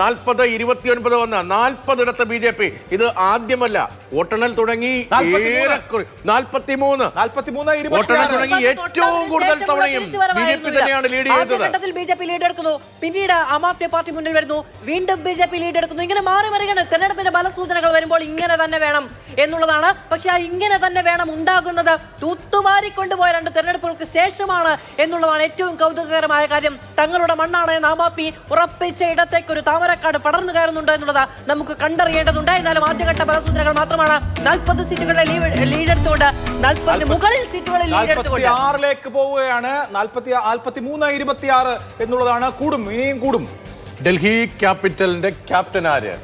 നാൽപ്പത് ഇരുപത്തിയൊൻപത് ഒന്ന് നാൽപ്പതിടത്ത് ബി ജെ പി. ഇത് ആദ്യമല്ല. വോട്ടെണ്ണൽ തുടങ്ങി നാൽപ്പത്തിമൂന്ന്. വോട്ടെണ്ണൽ തുടങ്ങി ഏറ്റവും കൂടുതൽ തവണയും ബി ജെ പി തന്നെയാണ് ലീഡ് ചെയ്തത്. ബി ജെ പി ലീഡ് എടുക്കുന്നു. പിന്നീട് ആം ആദ്മി പാർട്ടി മുന്നിൽ വരുന്നു. വീണ്ടും ബി ജെ പി ലീഡ് എടുക്കുന്നു. ഇങ്ങനെ മാറി വരികയാണ്. തെരഞ്ഞെടുപ്പിന്റെ ഫലസൂചനകൾ വരുമ്പോൾ ഇങ്ങനെ തന്നെ വേണം എന്നുള്ളതാണ്. പക്ഷെ ആ ഇങ്ങനെ തന്നെ വേണം ഉണ്ടാകുന്നത് തൂത്തുവാരി കൊണ്ടുപോയ രണ്ട് തെരഞ്ഞെടുപ്പുകൾക്ക് ശേഷമാണ് എന്നുള്ളതാണ് ഏറ്റവും കൗതുകകരമായ കാര്യം. തങ്ങളുടെ മണ്ണാണ് ആം ആദ്മി ഉറപ്പിച്ച ഇടത്തേക്ക് ഒരു താമരക്കാട് പടർന്നു കയറുന്നുണ്ട് എന്നുള്ളത് നമുക്ക് കണ്ടറിയേണ്ടതുണ്ട്. എന്നാലും ആദ്യഘട്ട ഫലസൂചനകൾ മാത്രമാണ് നാൽപ്പത് സീറ്റുകളുടെ ലീഡെടുത്തുകൊണ്ട് നാൽപ്പതിന് മുകളിൽ സീറ്റുകളിൽ ലീഡെടുത്തുകൊണ്ട് ആറിലേക്ക് പോവുകയാണ്. നാൽപ്പത്തി നാൽപ്പത്തി മൂന്ന് ഇരുപത്തി ആറ് എന്നുള്ളതാണ്. കൂടും ഇനിയും കൂടും. ഡൽഹി ക്യാപിറ്റലിന്റെ ക്യാപ്റ്റൻ ആര്?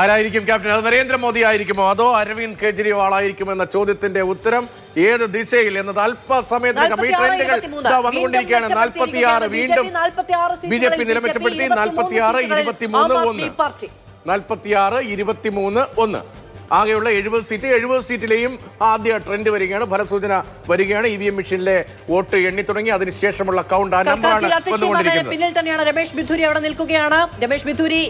ആരായിരിക്കും ക്യാപ്റ്റൻ? അത് നരേന്ദ്രമോദി ആയിരിക്കുമോ? അതോ അരവിന്ദ് കെജ്രിവാൾ ആയിരിക്കുമോ എന്ന ചോദ്യത്തിന്റെ ഉത്തരം ഏത് ദിശയിൽ എന്നത് അല്പസമയത്തിനകം ഈ 46, ട്രെൻഡുകൾ 23. ഇതാ വന്നുകൊണ്ടിരിക്കുകയാണ്. നാൽപ്പത്തിയാറ് വീണ്ടും. ബി ജെ പി സീറ്റുകളിൽ നിലമെച്ചപ്പെടുത്തി BJP നാൽപ്പത്തിയാറ് ഇരുപത്തിമൂന്ന് ഒന്ന്. നാൽപ്പത്തിയാറ് ഇരുപത്തിമൂന്ന് ഒന്ന്. ആകെയുള്ള എഴുപത് സീറ്റ് എഴുപത് സീറ്റിലെയും ആദ്യ ട്രെൻഡ് വരികയാണ്. ഫലസൂചന വരികയാണ്. ഇ വി എം മെഷീനിലെ വോട്ട് എണ്ണി തുടങ്ങി. അതിനുശേഷമുള്ള കൗണ്ട് ആ നമ്പറാണ് വന്നുകൊണ്ടിരിക്കുന്നത്. പിന്നിൽ തന്നെയാണ് രമേശ് ബിധുരി അവിടെ നിൽക്കുകയാണ്. രമേശ് ബിധുരി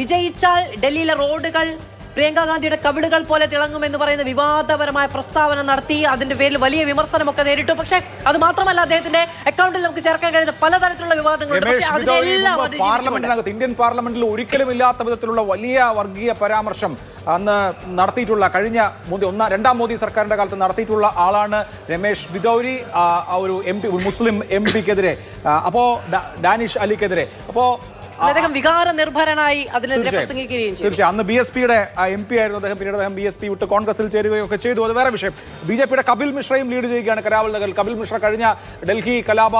വിജയിച്ചാൽ ഡൽഹിയിലെ റോഡുകൾ പ്രിയങ്ക ഗാന്ധിയുടെ കവിളുകൾ പോലെ തിളങ്ങുമെന്ന് പറയുന്ന വിവാദപരമായ പ്രസ്താവന നടത്തി അതിന്റെ പേരിൽ വലിയ വിമർശനമൊക്കെ നേരിട്ടു. പക്ഷേ അത് മാത്രമല്ല അദ്ദേഹത്തിന്റെ അക്കൗണ്ടിൽ നമുക്ക് ചേർക്കാൻ കഴിയുന്ന പലതരത്തിലുള്ള വിവാദങ്ങളുണ്ട്. പാർലമെന്റിനകത്ത് ഇന്ത്യൻ പാർലമെന്റിൽ ഒരിക്കലും ഇല്ലാത്ത വിധത്തിലുള്ള വലിയ വർഗീയ പരാമർശം അന്ന് നടത്തിയിട്ടുള്ള കഴിഞ്ഞ മോദി ഒന്നാം രണ്ടാം മോദി സർക്കാരിന്റെ കാലത്ത് നടത്തിയിട്ടുള്ള ആളാണ് രമേശ് ബിദൌരി ഒരു എം പി മുസ്ലിം എം പിക്കെതിരെ അപ്പോ ഡാനിഷ് അലിക്കെതിരെ. അപ്പോ ആ, അദ്ദേഹം വികാര നിർഭരനായി അതിനെതിരെ പ്രസംഗിക്കുകയും ചെയ്തു. തീർച്ചയായും. അന്ന് ബി എസ് പിയുടെ എം പി ആയിരുന്നു അദ്ദേഹം. പിന്നീട് അദ്ദേഹം ബി എസ് പി വിട്ട് കോൺഗ്രസിൽ ചേരുകയും ഒക്കെ ചെയ്തു. അത് വേറെ വിഷയം. ബി ജെ പിയുടെ കപിൽ മിശ്രയും ലീഡ് ചെയ്യുകയാണ് കരാവൽ നഗറിൽ. കപിൽ മിശ്ര കഴിഞ്ഞ ഡൽഹി കലാപ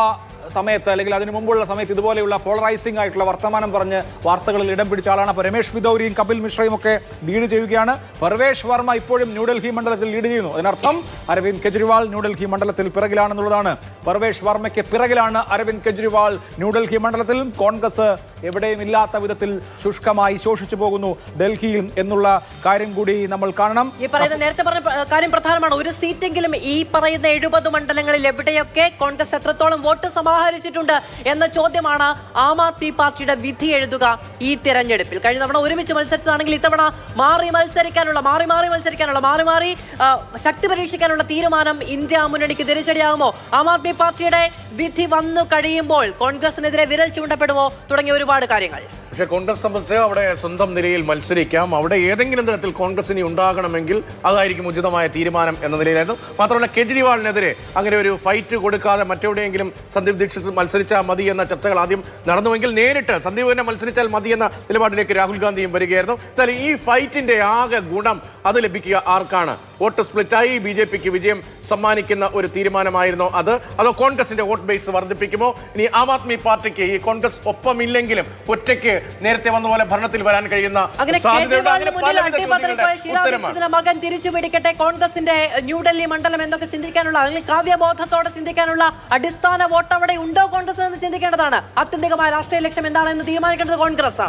സമയത്ത് അല്ലെങ്കിൽ അതിനു മുമ്പുള്ള സമയത്ത് ഇതുപോലെയുള്ള പോളറൈസിംഗ് ആയിട്ടുള്ള വർത്തമാനം പറഞ്ഞ് വാർത്തകളിൽ ഇടം പിടിച്ച ആളാണ് അപ്പോൾ രമേഷ് ബിദൌരിയും കപിൽ മിശ്രയും ഒക്കെ ലീഡ് ചെയ്യുകയാണ്. പർവേഷ് വർമ്മ ഇപ്പോഴും ന്യൂഡൽഹി മണ്ഡലത്തിൽ ലീഡ് ചെയ്യുന്നു. അതിനർത്ഥം അരവിന്ദ് കെജ്രിവാൾ ന്യൂഡൽഹി മണ്ഡലത്തിൽ പിറകിലാണെന്നുള്ളതാണ്. പർവേഷ് വർമ്മയ്ക്ക് പിറകിലാണ് അരവിന്ദ് കെജ്രിവാൾ ന്യൂഡൽഹി മണ്ഡലത്തിൽ കോൺഗ്രസ് എവിടെയും ഇല്ലാത്ത വിധത്തിൽ ശുഷ്കമായി ശോഷിച്ചു പോകുന്നു ഡൽഹിയിൽ എന്നുള്ള കാര്യം കൂടി നമ്മൾ കാണണം. ഈ പറയുന്ന നേരത്തെ പറഞ്ഞ കാര്യം പ്രധാനമാണ്. ഒരു സീറ്റെങ്കിലും ഈ പറയുന്ന എഴുപത് മണ്ഡലങ്ങളിൽ എവിടെയൊക്കെ കോൺഗ്രസ് എത്രത്തോളം വോട്ട് സമാഹരിച്ചിട്ടുണ്ട് എന്ന ചോദ്യമാണ് ആം ആദ്മി പാർട്ടിയുടെ വിധി എഴുതുക ഈ തിരഞ്ഞെടുപ്പിൽ. കഴിഞ്ഞ തവണ ഒരുമിച്ച് മത്സരിച്ചതാണെങ്കിൽ ഇത്തവണ മാറി മത്സരിക്കാനുള്ള മാറി മാറി മത്സരിക്കാനുള്ള മാറി മാറി ശക്തി പരീക്ഷിക്കാനുള്ള തീരുമാനം ഇന്ത്യ മുന്നണിക്ക് തിരിച്ചടിയാകുമോ? ആം ആദ്മി പാർട്ടിയുടെ വിധി വന്നു കഴിയുമ്പോൾ കോൺഗ്രസിനെതിരെ വിരൽ ചൂണ്ടപ്പെടുമോ? തുടങ്ങിയ ഒരുപാട് കാര്യങ്ങൾ. പക്ഷെ കോൺഗ്രസ് സംബന്ധിച്ച് അവിടെ സ്വന്തം നിലയിൽ മത്സരിക്കാം. അവിടെ ഏതെങ്കിലും തരത്തിൽ കോൺഗ്രസ് ഇനി ഉണ്ടാകണമെങ്കിൽ അതായിരിക്കും ഉചിതമായ തീരുമാനം എന്ന നിലയിലായിരുന്നു. മാത്രമല്ല കെജ്രിവാളിനെതിരെ അങ്ങനെ ഒരു ഫൈറ്റ് കൊടുക്കാതെ മറ്റെവിടെയെങ്കിലും സന്ദീപ് ദീക്ഷിത് മത്സരിച്ചാൽ മതി എന്ന ചർച്ചകൾ ആദ്യം നടന്നുവെങ്കിൽ നേരിട്ട് സന്ദീപ് തന്നെ മത്സരിച്ചാൽ മതി എന്ന നിലപാടിലേക്ക് രാഹുൽ ഗാന്ധിയും വരികയായിരുന്നു. എന്നാൽ ഈ ഫൈറ്റിന്റെ ആകെ ഗുണം അത് ലഭിക്കുക ആർക്കാണ്? വോട്ട് സ്പ്ലിറ്റായി ബി ജെ പിക്ക് വിജയം സമ്മാനിക്കുന്ന ഒരു തീരുമാനമായിരുന്നോ അത്. അതോ കോൺഗ്രസിന്റെ വോട്ട് ബേസ് വർദ്ധിപ്പിക്കുമോ? ഇനി ആം ആദ്മി പാർട്ടിക്ക് ഈ കോൺഗ്രസ് ഒപ്പമില്ലെങ്കിലും ഒറ്റയ്ക്ക് നേരത്തെ വന്ന പോലെ ഭരണത്തിൽ വരാൻ കഴിയുന്ന മകൻ തിരിച്ചു പിടിക്കട്ടെ? കോൺഗ്രസിന്റെ ന്യൂഡൽഹി മണ്ഡലം എന്നൊക്കെ ചിന്തിക്കാനുള്ള അല്ലെങ്കിൽ കാവ്യബോധത്തോടെ ചിന്തിക്കാനുള്ള അടിസ്ഥാന വോട്ട് അവിടെ ഉണ്ടോ കോൺഗ്രസ് എന്ന് ചിന്തിക്കേണ്ടതാണ്. ആത്യന്തികമായ രാഷ്ട്രീയ ലക്ഷ്യം എന്താണെന്ന് തീരുമാനിക്കേണ്ടത് കോൺഗ്രസ് ആണ്